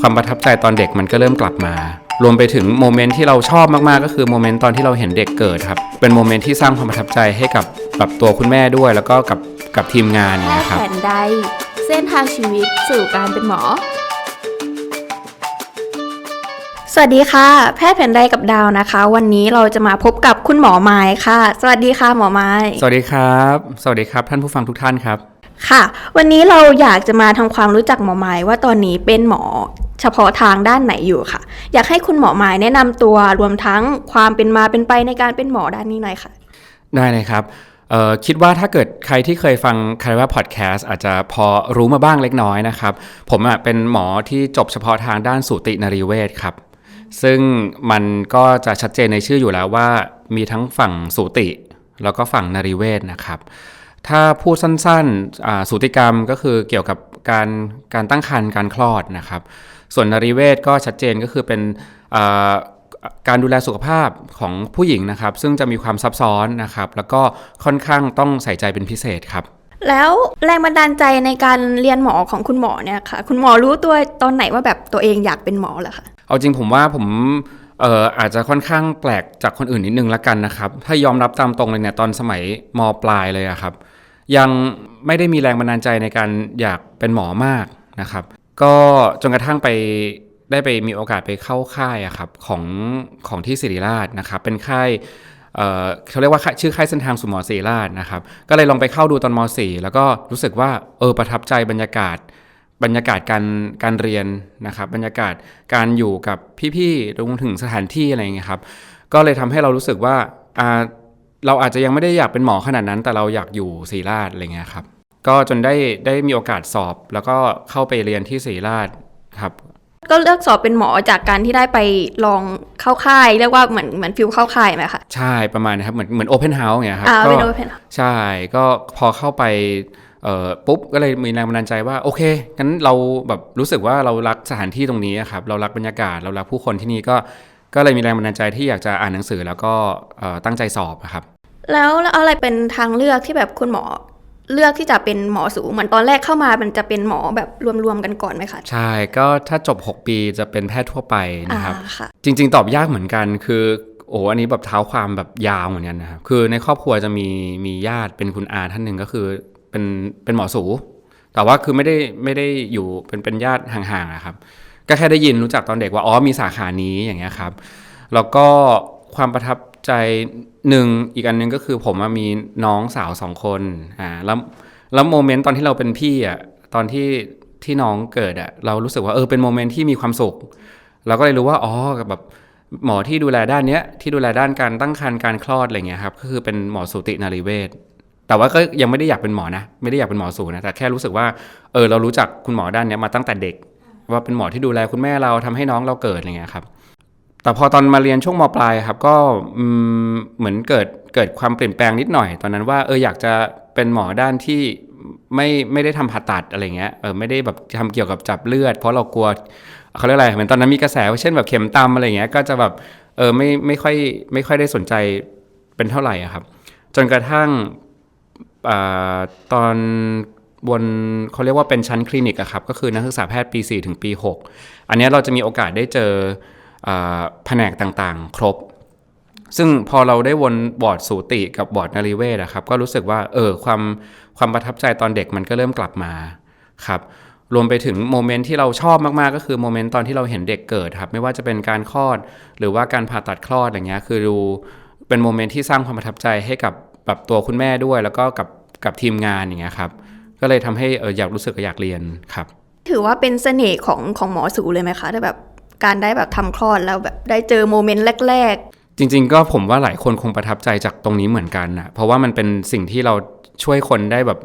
ความประทับใจตอนเด็กมันก็เริ่มกลับมา รวมไปถึงโมเมนต์ที่เราชอบมาก ๆ ก็คือโมเมนต์ตอนที่เราเห็นเด็กเกิดครับ เป็นโมเมนต์ที่สร้างความประทับใจให้กับแบบตัวคุณแม่ด้วย แล้วก็กับกับทีมงานแพเนทยย์ครับแผนใด เส้นทางชีวิตสู่การเป็นหมอ สวัสดีค่ะ แพทย์แผนใดกับดาวนะคะ วันนี้เราจะมาพบกับคุณหมอไม้ค่ะ สวัสดีค่ะหมอไม้ สวัสดีครับ สวัสดีครับ ท่านผู้ฟังทุกท่านครับ ค่ะ วันนี้เราอยากจะมาทำความรู้จักหมอไม้ว่าตอนนี้เป็นหมอเฉพาะทางด้านไหนอยู่ค่ะ อยากให้คุณหมอไม้แนะนำตัวรวมทั้งความเป็นมาเป็นไปในการเป็นหมอด้านนี้หน่อยค่ะ ได้เลยครับคิดว่าถ้าเกิดใครที่เคยฟังคาราว่าพอดแคสต์อาจจะพอรู้มาบ้างเล็กน้อยนะครับ ผมเป็นหมอที่จบเฉพาะทางด้านสูตินรีเวชครับ ซึ่งมันก็จะชัดเจนในชื่ออยู่แล้วว่า มีทั้งฝั่งสูติ แล้วก็ฝั่งนรีเวชนะครับ ถ้าพูดสั้นๆอ่าสูติกรรมก็คือเกี่ยวกับการการตั้งครรภ์การคลอดนะครับ ส่วนนรีเวชก็ชัดเจนก็คือเป็นอ่าการดูแลสุขภาพของผู้หญิงนะครับ ซึ่งจะมีความซับซ้อนนะครับ แล้วก็ค่อนข้างต้องใส่ใจเป็นพิเศษครับ แล้วแรงบันดาลใจในการเรียนหมอของคุณหมอเนี่ยค่ะ คุณหมอรู้ตัวตอนไหนว่าแบบตัวเองอยากเป็นหมอเหรอคะเอาจริงผมว่าผม เอ่ออาจจะค่อนข้างแปลกจากคนอื่นนิดนึงละกันนะครับ ถ้ายอมรับตามตรงเลยเนี่ยตอนสมัยมปลายเลยอะครับ ยังไม่ได้มีแรงบันดาลใจในการอยากเป็นหมอมากนะครับ ก็จนกระทั่งไปได้ไปมีโอกาสไปเข้าค่ายอะครับของของที่ศิริราชนะครับ เป็นค่ายเอ่เขาเรียกว่าชื่อค่ายเส้นทางสู่หมอศิริราชนะครับ ก็เลยลองไปเข้าดูตอนม .4 แล้วก็รู้สึกว่าเออประทับใจบรรยากาศ บรรยากาศการการเรียนนะครับ บรรยากาศการอยู่กับพี่ๆรวมถึงสถานที่อะไรอย่างเงี้ยครับ ก็เลยทำให้เรารู้สึกว่าอ่าเราอาจจะยังไม่ได้อยากเป็นหมอขนาดนั้น แต่เราอยากอยู่ศรีราชอะไรเงี้ยครับ ก็จนได้ได้มีโอกาสสอบ แล้วก็เข้าไปเรียนที่ศรีราชครับก็เลือกสอบเป็นหมอจากการที่ได้ไปลองเข้าค่าย เรียกว่าเหมือนเหมือนฟิลเข้าค่ายไหมคะใช่ประมาณนะครับเหมือนเหมือนโอเพนเฮาส์เงี้ยครับอ่าก็เป็นโอเพนใช่ก็พอเข้าไปเอ่อ ปุ๊บก็เลยมีแรงบันดาลใจว่าโอเคงั้นเราแบบรู้สึกว่าเรารักสถานที่ตรงนี้อะครับเรารักบรรยากาศเรารักผู้คนที่นี่ก็ก็เลยมีแรงบันดาลใจที่อยากจะอ่านหนังสือแล้วก็เอ่อตั้งใจสอบอะครับ แล้วแล้วอะไรเป็นทางเลือกที่แบบคุณหมอเลือกที่จะเป็นหมอสูเหมือนตอนแรกเข้ามามันจะเป็นหมอแบบรวมๆกันก่อนไหมคะ ใช่ ก็ถ้าจบ 6 ปีจะเป็นแพทย์ทั่วไปนะครับอ่าค่ะจริง ๆ ตอบยากเหมือนกันคือโอ้อันนี้แบบเท้าความแบบยาวเหมือนกันนะครับคือในครอบครัวจะมีมีญาติเป็นคุณอาท่านหนึ่งก็คือ เป็นเป็นหมอสู แต่ว่าคือไม่ได้ไม่ได้อยู่เป็นเป็นญาติห่างๆอะครับ ก็แค่ได้ยินรู้จักตอนเด็กว่าอ๋อมีสาขานี้อย่างเงี้ยครับ แล้วก็ความประทับใจหนึ่งอีกอันหนึงก็คือผมมีน้องสาวสองคนอ่าแล้วแล้วโมเมนต์ตอนที่เราเป็นพี่อะตอนที่ที่น้องเกิดอะเรารู้สึกว่าเออเป็นโมเมนต์ที่มีความสุขเราก็เลยรู้ว่าอ๋อแบบหมอที่ดูแลด้านเนี้ยที่ดูแลด้านการตั้งครรภ์การคลอดอะไรเงี้ยครับก็คือเป็นหมอสูตินารีเวช แต่ว่าก็ยังไม่ได้อยากเป็นหมอนะ ไม่ได้อยากเป็นหมอสูนะแต่แค่รู้สึกว่าเออเรารู้จักคุณหมอด้านนี้มาตั้งแต่เด็ก ว่าเป็นหมอที่ดูแลคุณแม่เราทำให้น้องเราเกิดอะไรเงี้ยครับแต่พอตอนมาเรียนช่วงมปลายครับก็เหมือนเกิดเกิดความเปลี่ยนแปลงนิดหน่อย ตอนนั้นว่าเอออยากจะเป็นหมอด้านที่ไม่ไม่ได้ทำผ่าตัดอะไรเงี้ยเออไม่ได้แบบทำเกี่ยวกับจับเลือด เพราะเรากลัวเขาเรียกอะไรเหมือนตอนนั้นมีกระแสว่าเช่นแบบเข็มตำอะไรเงี้ยก็จะแบบเออไม่ไม่ค่อยไม่ค่อยได้สนใจเป็นเท่าไหร่อะครับ จนกระทั่ง ตอนบนเขาเรียกว่าเป็นชั้นคลินิกอะครับ ก็คือนักศึกษาแพทย์ปี 4 ถึงปี 6 อันนี้เราจะมีโอกาสได้เจอแผนกต่างๆ ครบ ซึ่งพอเราได้วนบอร์ดสูติกับบอร์ดนารีเวชอะครับ ก็รู้สึกว่าเออความความประทับใจตอนเด็กมันก็เริ่มกลับมาครับรวมไปถึงโมเมนต์ที่เราชอบมาก ๆ ก็คือโมเมนต์ตอนที่เราเห็นเด็กเกิดครับ ไม่ว่าจะเป็นการคลอด หรือว่าการผ่าตัดคลอดอย่างเงี้ยคือดูเป็นโมเมนต์ที่สร้างความประทับใจให้กับ แบบตัวคุณแม่ด้วย แล้วก็กับกับทีมงานอย่างเงี้ยครับ ก็เลยทำให้เอออยากรู้สึกอยากเรียนครับ ถือว่าเป็นเสน่ห์ของของหมอสูเลยไหมคะถ้าแบบการได้แบบทำคลอดแล้วแบบได้เจอโมเมนต์แรกจริง ๆ ก็ผมว่าหลายคนคงประทับใจจากตรงนี้เหมือนกันนะเพราะว่ามันเป็นสิ่งที่เราช่วยคนได้แบบ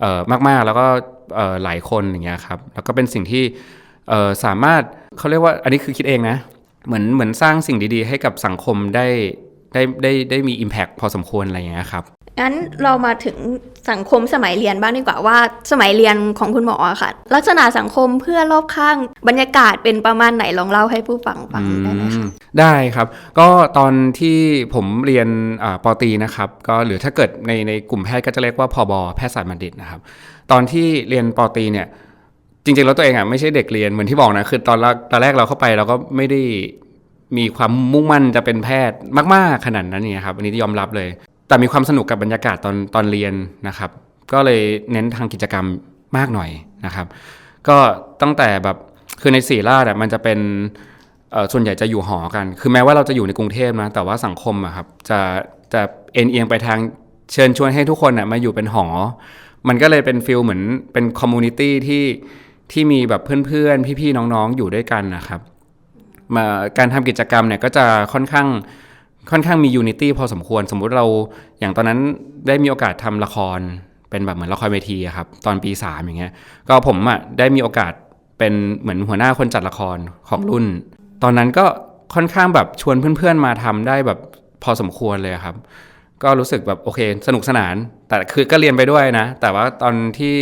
เอ่อมากๆ แล้วก็เอ่อหลายคนอย่างเงี้ยครับแล้วก็เป็นสิ่งที่เอ่อสามารถเขาเรียกว่าอันนี้คือคิดเองนะเหมือนเหมือนสร้างสิ่งดีๆ ให้กับสังคมได้ ได้ได้ได้มี Impact พอสมควรอะไรอย่างเงี้ยครับๆงั้นเรามาถึงสังคมสมัยเรียนบ้างดีกว่าว่า สมัยเรียนของคุณหมออะค่ะ ลักษณะสังคมเพื่อนรอบข้างบรรยากาศเป็นประมาณไหนลองเล่าให้ผู้ฟังฟังได้ไหมคะอืมได้ครับ ก็ตอนที่ผมเรียนอ่าปอตรีนะครับ ก็หรือถ้าเกิดในในกลุ่มแพทย์ก็จะเรียกว่าพอบแพทยศาสตร์บัณฑิตนะครับ ตอนที่เรียนปอตรีเนี่ยจจริงๆแล้วตัวเองอะไม่ใช่เด็กเรียนเหมือนที่บอกนะคือตอนแรกตอนแรกเราเข้าไปเราก็ไม่ได้ มีความมุ่งมั่นจะเป็นแพทย์มาก ๆ ขนาดนั้นเนี่ยครับอันนี้ยอมรับเลย แต่มีความสนุกกับบรรยากาศตอนตอนเรียนนะครับ ก็เลยเน้นทางกิจกรรมมากหน่อยนะครับ ก็ตั้งแต่แบบคือในศรีราชอะมันจะเป็นส่วนใหญ่จะอยู่หอกัน คือแม้ว่าเราจะอยู่ในกรุงเทพนะ แต่ว่าสังคมอะครับจะจะเอ็นเอียงไปทางเชิญชวนให้ทุกคนอะมาอยู่เป็นหอ มันก็เลยเป็นฟิลเหมือนเป็นคอมมูนิตี้ที่ที่มีแบบเพื่อนๆ พี่ๆ น้องๆ อยู่ด้วยกันนะครับ การทำกิจกรรมเนี่ยก็จะค่อนข้างค่อนข้างมียูนิตี้พอสมควร สมมุติเราอย่างตอนนั้นได้มีโอกาสทำละครเป็นแบบเหมือนละครเวทีครับตอนปีสามอย่างเงี้ยก็ผมอะได้มีโอกาสเป็นเหมือนหัวหน้าคนจัดละครของรุ่น ตอนนั้นก็ค่อนข้างแบบชวนเพื่อนๆมาทำได้แบบพอสมควรเลยครับ ก็รู้สึกแบบโอเค สนุกสนาน แต่คือก็เรียนไปด้วยนะ แต่ว่าตอนที่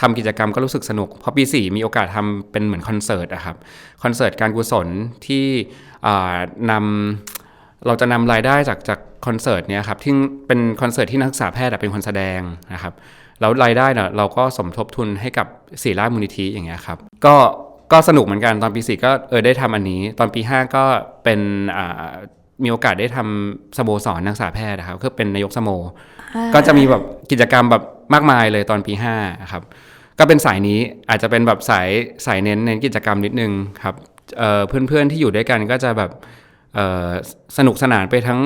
ทำกิจกรรมก็รู้สึกสนุกเพราะปี 4 มีโอกาสทำเป็นเหมือนคอนเสิร์ตอะครับ คอนเสิร์ตการกุศลที่อ่านำเราจะนำรายได้จากจากคอนเสิร์ตเนี้ยครับที่เป็นคอนเสิร์ตที่นักศึกษาแพทย์เป็นคนแสดงนะครับแล้วรายได้เน่ะเราก็สมทบทุนให้กับศิริรามูลนิธิอย่างเงี้ยครับก็ก็สนุกเหมือนกันตอนปี 4 ก็เออได้ทำอันนี้ ตอนปี 5 ก็เป็นอ่า มีโอกาสได้ทำสโมสรนักศึกษาแพทย์นะครับคือเป็นนายกสโม ก็จะมีแบบกิจกรรมแบบมากมายเลยตอนปี5ครับ ก็เป็นสายนี้อาจจะเป็นแบบสายสายเน้นเน้นกิจกรรมนิดนึงครับเอ่อเพื่อนๆที่อยู่ด้วยกันก็จะแบบเอ่อสนุกสนานไปทั้ง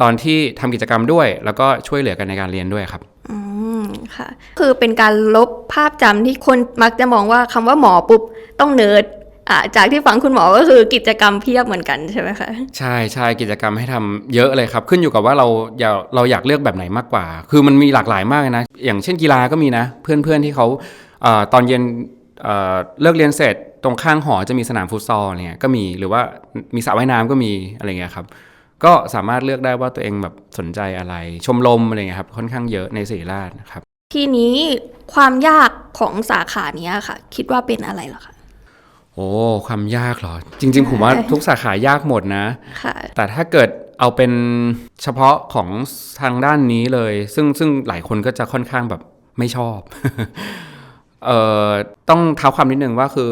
ตอนที่ทำกิจกรรมด้วย แล้วก็ช่วยเหลือกันในการเรียนด้วยครับอืมค่ะ คือเป็นการลบภาพจำที่คนมักจะมองว่าคำว่าหมอปุ๊บต้องเนิร์ดอ่า จากที่ฟังคุณหมอก็คือกิจกรรมเพียบเหมือนกันใช่ไหมคะใช่ใช่กิจกรรมให้ทำเยอะเลยครับ ขึ้นอยู่กับว่าเราอยากเราอยากเลือกแบบไหนมากกว่า คือมันมีหลากหลายมากเลยนะ อย่างเช่นกีฬาก็มีนะ เพื่อนๆที่เขาเออตอนเย็นเอ่อเลิกเรียนเสร็จตรงข้างหอจะมีสนามฟุตซอลเนี่ยก็มีหรือว่ามีสระว่ายน้ำก็มีอะไรเงี้ยครับก็สามารถเลือกได้ว่าตัวเองแบบสนใจอะไร ชมรมอะไรเงี้ยครับค่อนข้างเยอะในศรีราชนะครับทีนี้ความยากของสาขาเนี้ยค่ะ คิดว่าเป็นอะไรเหรอคะ โอ้ความยากเหรอ จริง ๆ ผมว่าทุกสาขายากหมดนะค่ะแต่ถ้าเกิดเอาเป็นเฉพาะของทางด้านนี้เลย ซึ่งซึ่งหลายคนก็จะค่อนข้างแบบไม่ชอบเอ่อต้องเท้าความนิดนึงว่าคือ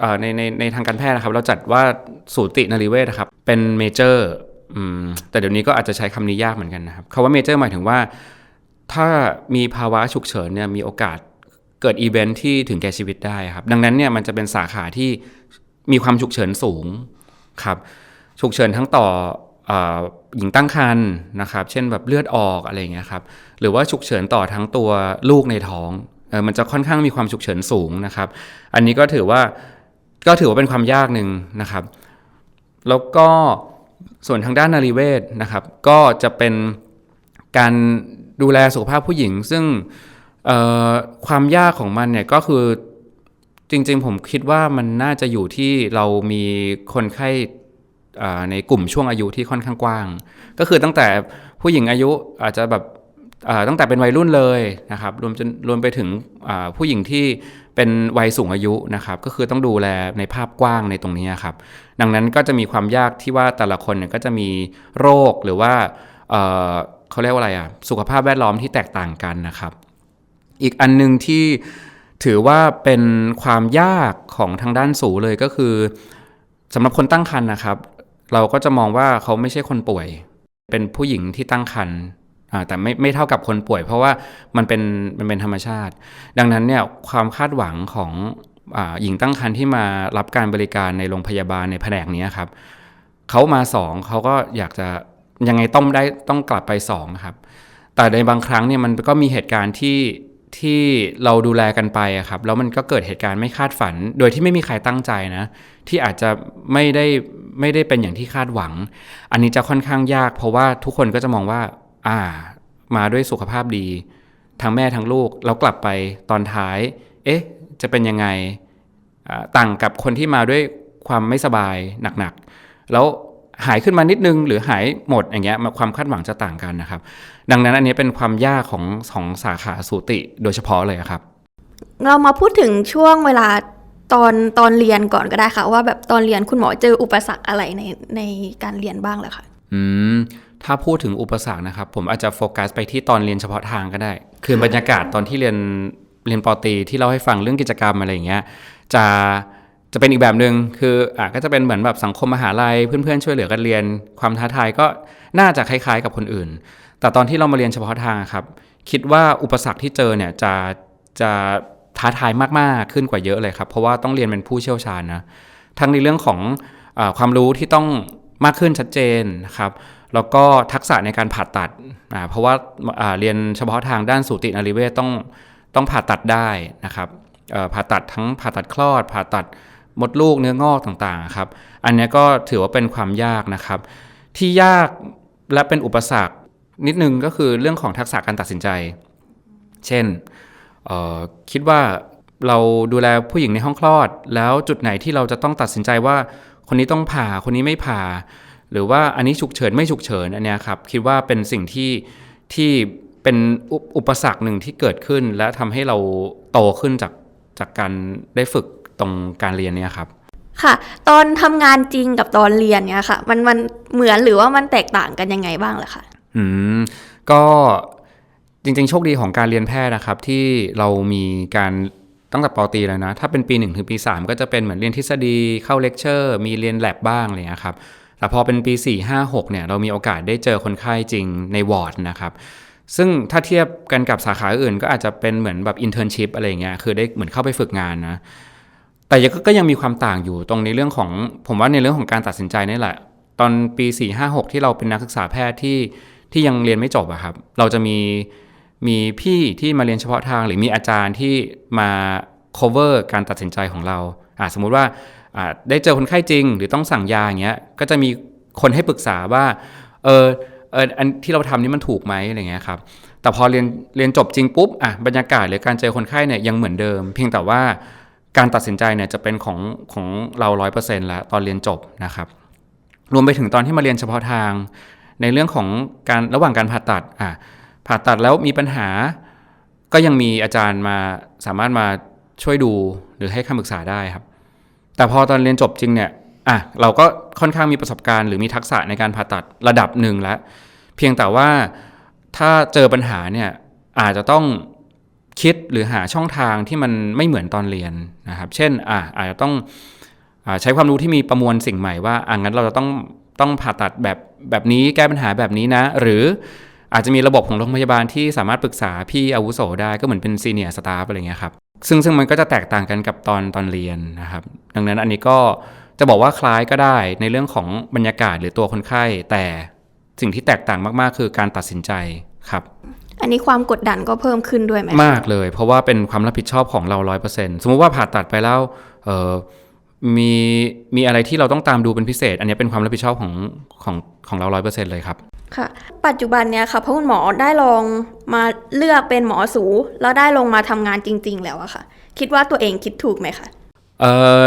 เออในในในทางการแพทย์นะครับ เราจัดว่าสูตินรีเวชนะครับ เป็นเมเจอร์อืมแต่เดี๋ยวนี้ก็อาจจะใช้คำนี้ยากเหมือนกันนะครับคำว่าเมเจอร์หมายถึงว่า ถ้ามีภาวะฉุกเฉินเนี่ยมีโอกาส เกิดอีเวนท์ที่ถึงแก่ชีวิตได้ครับ ดังนั้นเนี่ยมันจะเป็นสาขาที่มีความฉุกเฉินสูงครับ ฉุกเฉินทั้งต่ออหญิงตั้งครรภ์นะครับ เช่นแบบเลือดออกอะไรเงี้ยครับ หรือว่าฉุกเฉินต่อทั้งตัวลูกในท้องเออมันจะค่อนข้างมีความฉุกเฉินสูงนะครับ อันนี้ก็ถือว่าก็ถือว่าเป็นความยากหนึ่งนะครับ แล้วก็ส่วนทางด้านนารีเวชนะครับ ก็จะเป็นการดูแลสุขภาพผู้หญิง ซึ่ง ความยากของมันเนี่ยก็คือจริงๆ ผมคิดว่ามันน่าจะอยู่ที่เรามีคนไข้ในกลุ่มช่วงอายุที่ค่อนข้างกว้าง ก็คือตั้งแต่ผู้หญิงอายุอาจจะแบบตั้งแต่เป็นวัยรุ่นเลยนะครับรวมจนรวมไปถึงผู้หญิงที่เป็นวัยสูงอายุนะครับ ก็คือต้องดูแลในภาพกว้างในตรงนี้ครับ ดังนั้นก็จะมีความยากที่ว่าแต่ละคนเนี่ยก็จะมีโรคหรือว่าเขาเรียกว่าอะไรอะสุขภาพแวดล้อมที่แตกต่างกันนะครับ อีกอันหนึงที่ถือว่าเป็นความยากของทางด้านสูเลยก็คือสำหรับคนตั้งครรภ์นะครับ เราก็จะมองว่าเขาไม่ใช่คนป่วย เป็นผู้หญิงที่ตั้งครรภ์แต่ไม่ไม่เท่ากับคนป่วย เพราะว่ามันเป็นมันเป็นธรรมชาติ ดังนั้นเนี่ยความคาดหวังของอหญิงตั้งครรภ์ที่มารับการบริการในโรงพยาบาลในแผนกนี้ครับเขามาสองเขาก็อยากจะยังไงต้องได้ต้องกลับไปสองครับ แต่ในบางครั้งเนี่ยมันก็มีเหตุการณ์ที่ ที่เราดูแลกันไปครับแล้วมันก็เกิดเหตุการณ์ไม่คาดฝัน โดยที่ไม่มีใครตั้งใจนะ ที่อาจจะไม่ได้ไม่ได้เป็นอย่างที่คาดหวัง อันนี้จะค่อนข้างยาก เพราะว่าทุกคนก็จะมองว่า อ่า มาด้วยสุขภาพดี ทั้งแม่ทั้งลูกแล้วกลับไปตอนท้าย เอ๊ะ จะเป็นยังไงต่างกับคนที่มาด้วยความไม่สบายหนักๆแล้ว หายขึ้นมานิดนึง หรือหายหมดอย่างเงี้ยความคาดหวังจะต่างกันนะครับ ดังนั้นอันนี้เป็นความยากของของสาขาสูติโดยเฉพาะเลยครับ เรามาพูดถึงช่วงเวลาตอนตอนเรียนก่อนก็ได้ค่ะ ว่าแบบตอนเรียนคุณหมอเจออุปสรรคอะไรในในการเรียนบ้างเหรอคะอืมถ้าพูดถึงอุปสรรคนะครับ ผมอาจจะโฟกัสไปที่ตอนเรียนเฉพาะทางก็ได้ คือบรรยากาศตอนที่เรียนเรียนปอตรีที่เล่าให้ฟังเรื่องกิจกรรมอะไรอย่างเงี้ยจะ จะเป็นอีกแบบหนึ่งคืออะก็จะเป็นเหมือนแบบสังคมมหาลัยเพื่อนๆช่วยเหลือกันเรียน ความท้าทายก็น่าจะคล้ายๆกับคนอื่น แต่ตอนที่เรามาเรียนเฉพาะทางครับ คิดว่าอุปสรรคที่เจอเนี่ยจะจะท้าทายมากๆขึ้นกว่าเยอะเลยครับ เพราะว่าต้องเรียนเป็นผู้เชี่ยวชาญนะทั้งในเรื่องของอความรู้ที่ต้องมากขึ้นชัดเจนนะครับแล้วก็ทักษะในการผ่าตัดเพราะว่าาเรียนเฉพาะทางด้านสูตินรีเวชต้องต้องผ่าตัดได้นะครับผ่าตัดทั้งผ่าตัดคลอด ผ่าตัด มดลูกเนื้องอกต่างๆครับ อันนี้ก็ถือว่าเป็นความยากนะครับ ที่ยากและเป็นอุปสรรคนิดนึงก็คือเรื่องของทักษะการตัดสินใจ เช่นคิดว่าเราดูแลผู้หญิงในห้องคลอด แล้วจุดไหนที่เราจะต้องตัดสินใจว่าคนนี้ต้องผ่าคนนี้ไม่ผ่า หรือว่าอันนี้ฉุกเฉินไม่ฉุกเฉินอันนี้ครับคิดว่าเป็นสิ่งที่ที่เป็นอุปอุปสรรคหนึ่งที่เกิดขึ้น และทำให้เราโตขึ้นจากจากการได้ฝึก ตรงการเรียนเนี่ยครับ ค่ะ ตอนทำงานจริงกับตอนเรียนเนี่ยค่ะ มันมันเหมือนหรือว่ามันแตกต่างกันยังไงบ้างล่ะคะอืมก็จริง ๆ โชคดีของการเรียนแพทย์นะครับ ที่เรามีการตั้งแต่ปอตรีแล้วนะ ถ้าเป็นปี 1 ถึงปี 3 ก็จะเป็นเหมือนเรียนทฤษฎีเข้าเลคเชอร์ มีเรียนแลบบ้างอะไรอย่างเงี้ยครับแต่พอเป็นปี 4 5 6เนี่ยเรามีโอกาสได้เจอคนไข้จริงในวอร์ดนะครับซึ่งถ้าเทียบกันกับสาขาอื่นก็อาจจะเป็นเหมือนแบบอินเทอร์นชิพอะไรอย่างเงี้ยคือได้เหมือนเข้าไปฝึกงานนะ แต่ยังก็ยังมีความต่างอยู่ตรงในเรื่องของผมว่าในเรื่องของการตัดสินใจนี่แหละ ตอนปี 4 5 6 ที่เราเป็นนักศึกษาแพทย์ที่ที่ยังเรียนไม่จบอะครับ เราจะมีมีพี่ที่มาเรียนเฉพาะทางหรือมีอาจารย์ที่มา cover การตัดสินใจของเราอ่าสมมุติว่าอ่าได้เจอคนไข้จริง หรือต้องสั่งยาอย่างเงี้ยก็จะมีคนให้ปรึกษาว่าเออเอออันที่เราทำนี่มันถูกไหมอะไรเงี้ยครับแต่พอเรียนเรียนจบจริงปุ๊บอะบรรยากาศหรือการเจอคนไข้เนี่ยยังเหมือนเดิม เพียงแต่ว่า การตัดสินใจเนี่ยจะเป็นของของเราร้อยเปอร์เซ็นต์แล้วตอนเรียนจบนะครับ รวมไปถึงตอนที่มาเรียนเฉพาะทาง ในเรื่องของการระหว่างการผ่าตัดอะผ่าตัดแล้วมีปัญหา ก็ยังมีอาจารย์มาสามารถมาช่วยดูหรือให้คำปรึกษาได้ครับ แต่พอตอนเรียนจบจริงเนี่ยอะเราก็ค่อนข้างมีประสบการณ์หรือมีทักษะในการผ่าตัดระดับหนึ่งแล้ว เพียงแต่ว่าถ้าเจอปัญหาเนี่ยอาจจะต้อง คิดหรือหาช่องทางที่มันไม่เหมือนตอนเรียนนะครับ เช่นอะอาจจะต้องอใช้ความรู้ที่มีประมวลสิ่งใหม่ว่าอะงั้นเราจะต้องต้องผ่าตัดแบบแบบนี้แก้ปัญหาแบบนี้นะ หรืออาจจะมีระบบของโรงพยาบาลที่สามารถปรึกษาพี่อาวุโสได้ก็เหมือนเป็นซีเนียร์สตาฟอะไรเงี้ยครับซึ่งซึ่งมันก็จะแตกต่างกันกับตอนตอนเรียนนะครับ ดังนั้นอันนี้ก็จะบอกว่าคล้ายก็ได้ในเรื่องของบรรยากาศหรือตัวคนไข้ แต่สิ่งที่แตกต่างมากๆ คือการตัดสินใจครับ อันนี้ความกดดันก็เพิ่มขึ้นด้วยไหมคะมากเลย เพราะว่าเป็นความรับผิดชอบของเราร้อยเปอร์เซ็นสมมติว่าผ่าตัดไปแล้วเออมีมีอะไรที่เราต้องตามดูเป็นพิเศษ อันนี้เป็นความรับผิดชอบของของของเราร้อยเปอร์เซ็นเลยครับค่ะ ปัจจุบันเนี่ยค่ะเพราะคุณหมอได้ลองมาเลือกเป็นหมอสู แล้วได้ลงมาทำงานจริง ๆ แล้วอะค่ะ คิดว่าตัวเองคิดถูกไหมคะเออ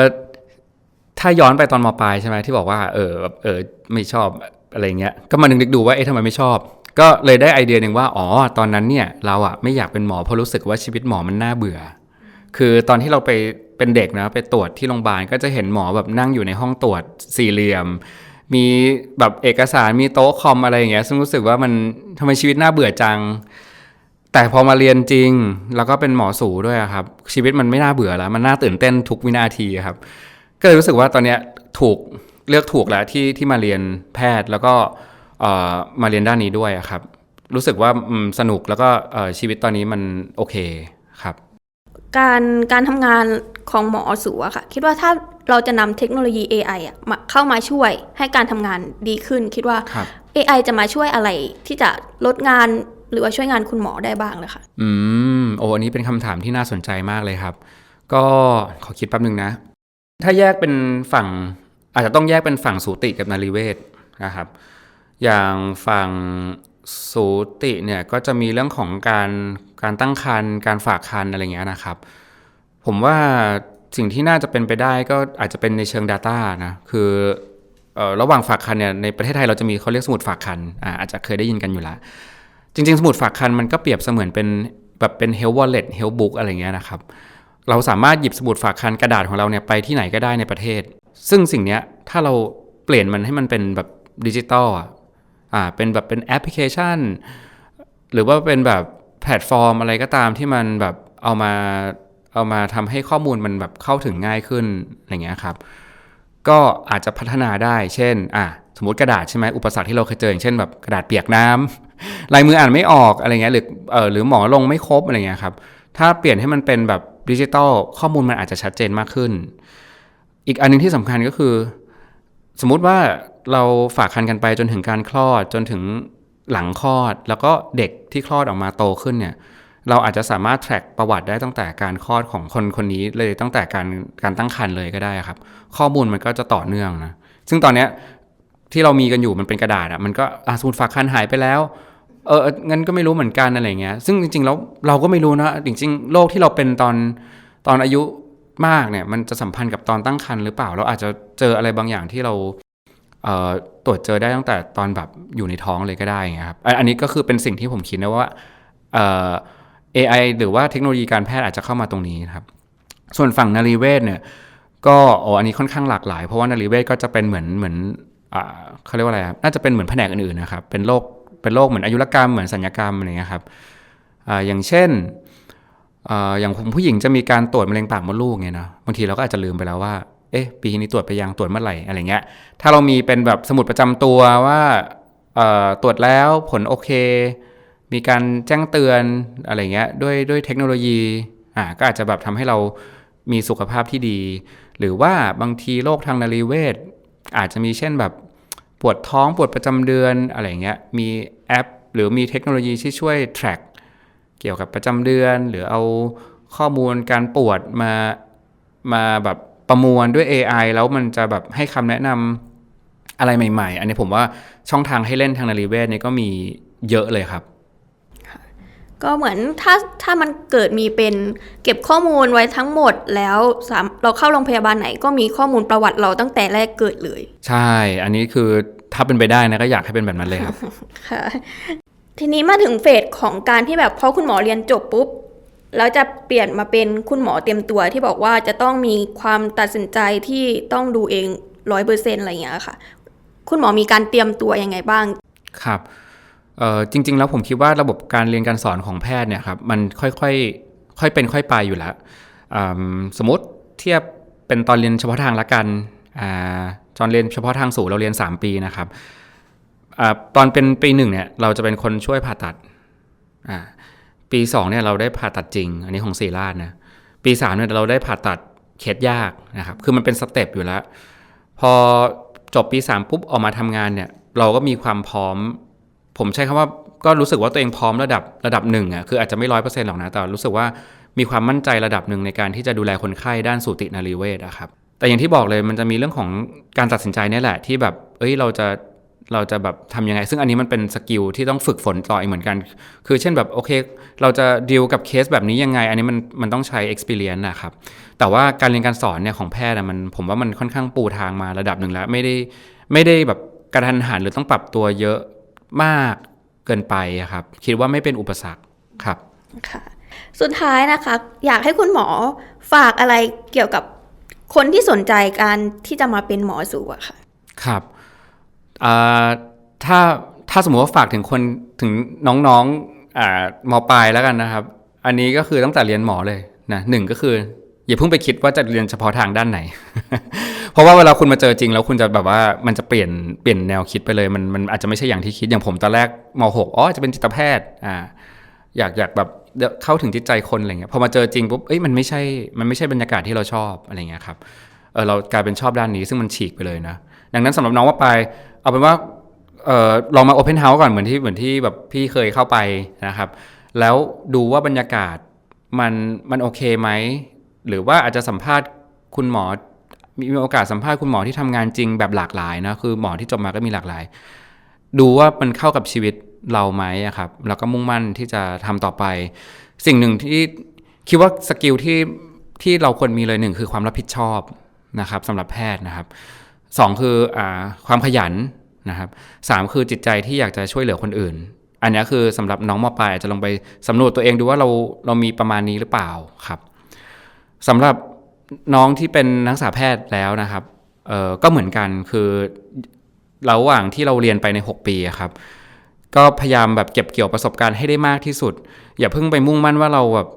ถ้าย้อนไปตอนมปลายใช่ไหมที่บอกว่า เออแบบเออไม่ชอบอะไรเงี้ยก็มานึกๆดูว่าเอ๊ะทำไมไม่ชอบ ก็เลยได้ไอเดียหนึ่งว่าอ๋อตอนนั้นเนี่ยเราอะไม่อยากเป็นหมอเพราะรู้สึกว่าชีวิตหมอมันน่าเบื่อ คือตอนที่เราไปเป็นเด็กนะไปตรวจที่โรงพยาบาลก็จะเห็นหมอแบบนั่งอยู่ในห้องตรวจสี่เหลี่ยม มีแบบเอกสารมีโต๊ะคอมอะไรอย่างเงี้ยซึ่งรู้สึกว่ามันทำไมชีวิตน่าเบื่อจัง แต่พอมาเรียนจริง แล้วก็เป็นหมอสูด้วยครับชีวิตมันไม่น่าเบื่อแล้ว มันน่าตื่นเต้นทุกวินาทีครับ ก็เลยรู้สึกว่าตอนเนี้ยถูกเลือกถูกแล้วที่ที่มาเรียนแพทย์แล้วก็ มาเรียนด้านนี้ด้วยอะครับ รู้สึกว่าอืมสนุกแล้วก็เอ่อชีวิตตอนนี้มันโอเคครับการการทำงานของหมอสูอะค่ะ คิดว่าถ้าเราจะนำเทคโนโลยี AI อะมาเข้ามาช่วยให้การทำงานดีขึ้น คิดว่าครับ AI จะมาช่วยอะไรที่จะลดงานหรือว่าช่วยงานคุณหมอได้บ้างเลยค่ะ อืมโอ้อันนี้เป็นคำถามที่น่าสนใจมากเลยครับ ก็ขอคิดแป๊บนึงนะ ถ้าแยกเป็นฝั่ง อาจจะต้องแยกเป็นฝั่งสูติกับนารีเวชนะครับ อย่างฝั่งสูติเนี่ยก็จะมีเรื่องของการการตั้งครรภ์การฝากครรภ์อะไรเงี้ยนะครับ ผมว่าสิ่งที่น่าจะเป็นไปได้ก็อาจจะเป็นในเชิง Data นะคือระหว่างฝากคันเนี่ยในประเทศไทยเราจะมีเขาเรียกสมุดฝากคันอาอาจจะเคยได้ยินกันอยู่ล้วจริง ๆ สมุดฝากคันมันก็เปรียบเสมือนเป็นแบบเป็น health wallet health book อะไรเงี้ยนะครับ เราสามารถหยิบสมุดฝากคันกระดาษของเราเนี่ยไปที่ไหนก็ได้ในประเทศ ซึ่งสิ่งเนี้ยถ้าเราเปลี่ยนมันให้มันเป็นแบบดิจิตอลอะ อ่าเป็นแบบเป็นแอปพลิเคชัน หรือว่าเป็นแบบแพลตฟอร์มอะไรก็ตามที่มันแบบเอามาเอามาทำให้ข้อมูลมันแบบเข้าถึงง่ายขึ้นอะไรเงี้ยครับ ก็อาจจะพัฒนาได้ เช่นอะสมมติกระดาษใช่ไหมอุปสรรคที่เราเคยเจออย่างเช่นแบบกระดาษเปียกน้ำลายมืออ่านไม่ออกอะไรเงี้ยหรือเออหรือหมอลงไม่ครบอะไรเงี้ยครับ ถ้าเปลี่ยนให้มันเป็นแบบดิจิตอลข้อมูลมันอาจจะชัดเจนมากขึ้น อีกอันหนึงที่สำคัญก็คือ สมมุติว่าเราฝากคันกันไปจนถึงการคลอดจนถึงหลังคลอด แล้วก็เด็กที่คลอดออกมาโตขึ้นเนี่ยเราอาจจะสามารถ track ประวัติได้ตั้งแต่การคลอดของคนคนนี้เลยตั้งแต่การการตั้งครรภ์เลยก็ได้ครับ ข้อมูลมันก็จะต่อเนื่องนะซึ่งตอนเนี้ยที่เรามีกันอยู่มันเป็นกระดาษอะมันก็อะสมมติฝากคันหายไปแล้วเอองั้นก็ไม่รู้เหมือนกันอะไรเงี้ยซึ่งจริงๆแล้วเราก็ไม่รู้นะจริงๆโรคที่เราเป็นตอนตอนอายุ มากเนี่ยมันจะสัมพันธ์กับตอนตั้งครรภ์หรือเปล่า เราอาจจะเจออะไรบางอย่างที่เราเตรวจเจอได้ตั้งแต่ตอนแบบอยู่ในท้องเลยก็ได้ไงครับอันนี้ก็คือเป็นสิ่งที่ผมคิดนะว่าเอ่อ AI หรือว่าเทคโนโลยีการแพทย์อาจจะเข้ามาตรงนี้นะครับ ส่วนฝั่งนารีเวชเนี่ยก็โอ้อันนี้ค่อนข้างหลากหลาย เพราะว่านารีเวชก็จะเป็นเหมือนเหมือนเขาเรียกว่าอะไรครับน่าจะเป็นเหมือนแผนกอื่นๆนะครับเป็นโรคเป็นโรคเหมือนอายุรกรรมเหมือนสัญญกรรมอะไรเงี้ยครับออย่างเช่น อย่างผู้หญิงจะมีการตรวจมะเร็งปากมดลูกเนี่ยนะบางทีเราก็อาจจะลืมไปแล้วว่าเอ๊ะปีนี้ตรวจไปยังตรวจเมื่อไหร่อะไรเงี้ย ถ้าเรามีเป็นแบบสมุดประจำตัวว่าตรวจแล้วผลโอเค มีการแจ้งเตือนอะไรเงี้ยด้วยด้วยเทคโนโลยีอ่าก็อาจจะแบบทำให้เรามีสุขภาพที่ดี หรือว่าบางทีโรคทางนรีเวชอาจจะมีเช่นแบบปวดท้องปวดประจำเดือนอะไรเงี้ยมีแอป หรือมีเทคโนโลยีที่ช่วย track เกี่ยวกับประจำเดือน หรือเอาข้อมูลการปวดมามาแบบประมวลด้วย AI แล้วมันจะแบบให้คำแนะนำอะไรใหม่ ๆ อันนี้ผมว่าช่องทางให้เล่นทางนารีเวชเนี่ยก็มีเยอะเลยครับก็เหมือนถ้าถ้ามันเกิดมีเป็นเก็บข้อมูลไว้ทั้งหมดแล้วสามเราเข้าโรงพยาบาลไหนก็มีข้อมูลประวัติเราตั้งแต่แรกเกิดเลย ใช่ อันนี้คือถ้าเป็นไปได้นะก็อยากให้เป็นแบบนั้นเลยครับค่ะ ทีนี้มาถึงเฟสของการที่แบบพอคุณหมอเรียนจบปุ๊บแล้วจะเปลี่ยนมาเป็นคุณหมอเตรียมตัวที่บอกว่าจะต้องมีความตัดสินใจที่ต้องดูเองร้อยเปอร์เซ็นอะไรอย่างเงี้ยค่ะ คุณหมอมีการเตรียมตัวยังไงบ้าง ครับจริง ๆ แล้วผมคิดว่าระบบการเรียนการสอนของแพทย์เนี่ยครับมันค่อยๆค่อยเป็นค่อยไปอยู่แล้วมสมมติเทียบเป็นตอนเรียนเฉพาะทางละกันอตอนเรียนเฉพาะทางสูงเราเรียน 3 ปีนะครับ ตอนเป็นปีหนึ่งเนี่ยเราจะเป็นคนช่วยผ่าตัดอ่าปี2เนี่ยเราได้ผ่าตัดจริง อันนี้ของศรีราชนะปี3เนี่ยเราได้ผ่าตัดเคสยากนะครับ คือมันเป็นสเต็ปอยู่แล้ว พอจบปี3ปุ๊บออกมาทำงานเนี่ย เราก็มีความพร้อม ผมใช้คำว่าก็รู้สึกว่าตัวเองพร้อมระดับระดับหนึ่งอะคืออาจจะไม่ร้อยเปอร์เซ็นต์หรอกนะแต่รู้สึกว่ามีความมั่นใจระดับหนึ่งในการที่จะดูแลคนไข้ด้านสูตินารีเวชอะครับแต่อย่างที่บอกเลยมันจะมีเรื่องของการตัดสินใจนี่แหละที่แบบ เอ้ยเราจะ เราจะแบบทำยังไง ซึ่งอันนี้มันเป็นสกิลที่ต้องฝึกฝนต่ออีกเหมือนกัน คือเช่นแบบโอเค เราจะดีลกับเคสแบบนี้ยังไง อันนี้มันมันต้องใช้ experience นะครับ แต่ว่าการเรียนการสอนเนี่ยของแพทย์อะมันผมว่ามันค่อนข้างปูทางมาระดับหนึ่งแล้ว ไม่ได้ไม่ได้แบบกระทันหันหรือต้องปรับตัวเยอะมากเกินไปอะครับ คิดว่าไม่เป็นอุปสรรคครับค่ะสุดท้ายนะคะ อยากให้คุณหมอฝากอะไรเกี่ยวกับคนที่สนใจการที่จะมาเป็นหมอสูอะค่ะ ครับอ่า ถ้าถ้าสมมติว่าฝากถึงคนถึงน้องๆอมปลายแล้วกันนะครับ อันนี้ก็คือตั้งแต่เรียนหมอเลยนะหนึ่งก็คือ อย่าเพิ่งไปคิดว่าจะเรียนเฉพาะทางด้านไหน เพราะว่าเวลาคุณมาเจอจริงแล้วคุณจะแบบว่ามันจะเปลี่ยนเปลี่ยนแนวคิดไปเลย มันมันอาจจะไม่ใช่อย่างที่คิดอย่างผมตอนแรกมหกอ๋อจะเป็นจิตแพทย์อ่าอยากอยากแบบเข้าถึงจิตใจคนอะไรเงี้ยพอมาเจอจริงปุ๊บเอ้ยมันไม่ใช่มันไม่ใช่บรรยากาศที่เราชอบอะไรเงี้ยครับเออเรากลายเป็นชอบด้านนี้ซึ่งมันฉีกไปเลยนะดังนั้นสำหรับน้องว่าไป เอาเป็นว่าเออลองมาโอเพนเฮาส์ก่อนเหมือนที่เหมือนที่แบบพี่เคยเข้าไปนะครับ แล้วดูว่าบรรยากาศมันมันโอเคไหม หรือว่าอาจจะสัมภาษณ์คุณหมอมีโอกาสสัมภาษณ์คุณหมอที่ทำงานจริงแบบหลากหลายนะคือหมอที่จบมาก็มีหลากหลาย ดูว่ามันเข้ากับชีวิตเราไหมครับแล้วก็มุ่งมั่นที่จะทำต่อไป สิ่งหนึ่งที่คิดว่าสกิลที่ที่เราควรมีเลยหนึ่งคือความรับผิดชอบนะครับสำหรับแพทย์นะครับ สองคืออความขยันนะครับสามคือจิตใจที่อยากจะช่วยเหลือคนอื่น อันนี้คือสำหรับน้องมอปลายอาจจะลองไปสำรวจตัวเองดูว่าเราเรามีประมาณนี้หรือเปล่าครับสำหรับน้องที่เป็นนักศึกษาแพทย์แล้วนะครับเออก็เหมือนกันคือระหว่างที่เราเรียนไปใน 6 ปีครับ ก็พยายามแบบเก็บเกี่ยวประสบการณ์ให้ได้มากที่สุด อย่าเพิ่งไปมุ่งมั่นว่าเราแบบ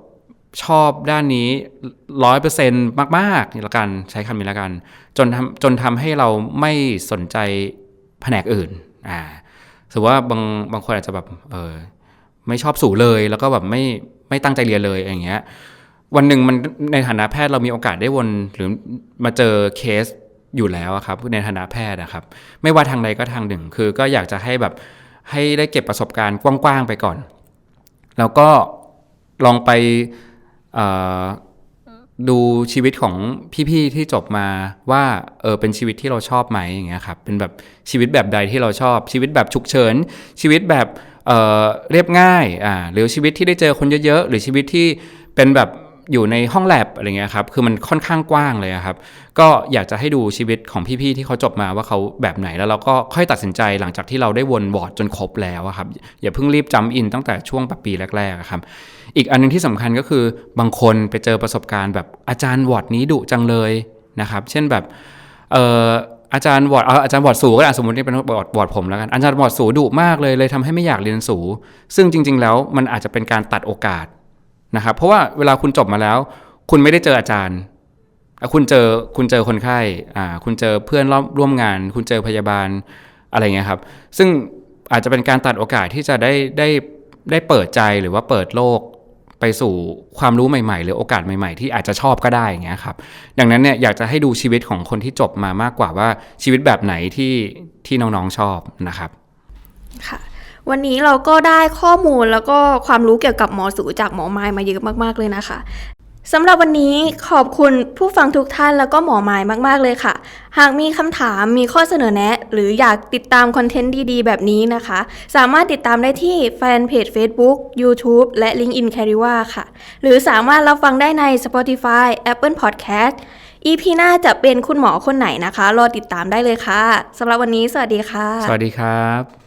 ชอบด้านนี้ร้อยเปอร์เซ็นต์มากๆนี่ละกันใช้คำนี้ละกัน จนทำจนทำให้เราไม่สนใจแผนกอื่นอ่าสมมติว่าบางบางคนอาจจะแบบเออไม่ชอบสูเลยแล้วก็แบบไม่ไม่ตั้งใจเรียนเลยอย่างเงี้ยวันหนึ่งมันในฐานะแพทย์เรามีโอกาสได้วนหรือมาเจอเคสอยู่แล้วครับในฐานะแพทย์นะครับ ไม่ว่าทางใดก็ทางหนึ่ง คือก็อยากจะให้แบบให้ได้เก็บประสบการณ์กว้างๆไปก่อน แล้วก็ลองไป ดูชีวิตของพี่ๆที่จบมาว่าเออเป็นชีวิตที่เราชอบไหมอย่างเงี้ยครับเป็นแบบชีวิตแบบใดที่เราชอบ ชีวิตแบบฉุกเฉิน ชีวิตแบบเเรียบง่ายอ่าหรือชีวิตที่ได้เจอคนเยอะๆ หรือชีวิตที่เป็นแบบ อยู่ในห้องแลบอะไรเงี้ยครับคือมันค่อนข้างกว้างเลยครับ ก็อยากจะให้ดูชีวิตของพี่ๆที่เขาจบมาว่าเขาแบบไหนแล้วเราก็ค่อยตัดสินใจหลังจากที่เราได้วนวอร์ดจนครบแล้วครับอย่าเพิ่งรีบจำอินตั้งแต่ช่วงปปีแรกๆครับอีกอันหนึงที่สำคัญก็คือบางคนไปเจอประสบการณ์แบบอาจารย์วอร์ดนี้ดุจังเลยนะครับ เช่นแบบเอาจารย์วอร์ดเอาอาจารย์วอร์ดสูก็ได้สมมตินี่เป็นวอร์ดวอร์ดผมแล้วกันอาจารย์วอร์ดสูดุมากเลยเลยทำให้ไม่อยากเรียนสู ซึ่งจริง ๆ แล้วมันอาจจะเป็นการตัดโอกาส นะครับ เพราะว่าเวลาคุณจบมาแล้ว คุณไม่ได้เจออาจารย์คุณเจอคุณเจอคนไข้อ่าคุณเจอเพื่อนร่วมร่วมงาน คุณเจอพยาบาลอะไรเงี้ยครับ ซึ่งอาจจะเป็นการตัดโอกาสที่จะได้ได้ได้เปิดใจหรือว่าเปิดโลกไปสู่ความรู้ใหม่ๆ หรือโอกาสใหม่ๆ ที่อาจจะชอบก็ได้อย่างเงี้ยครับดังนั้นเนี่ยอยากจะให้ดูชีวิตของคนที่จบมามากกว่าว่าชีวิตแบบไหนที่ที่น้องๆชอบนะครับ ค่ะ วันนี้เราก็ได้ข้อมูลแล้วก็ความรู้เกี่ยวกับหมอสูจากหมอไม้มาเยอะมากๆเลยนะคะสำหรับวันนี้ขอบคุณผู้ฟังทุกท่านแล้วก็หมอไม้มากๆเลยค่ะ หากมีคำถามมีข้อเสนอแนะ หรืออยากติดตามคอนเทนต์ดีๆ แบบนี้นะคะ สามารถติดตามได้ที่แฟนเพจ Facebook YouTube และ LinkedIn c a r i w a ค่ะ หรือสามารถรับฟังได้ใน Spotify Apple Podcast EP หน้าจะเป็นคุณหมอคนไหนนะคะ รอติดตามได้เลยค่ะสำหรับวันนี้สวัสดีค่ะ สวัสดีครับ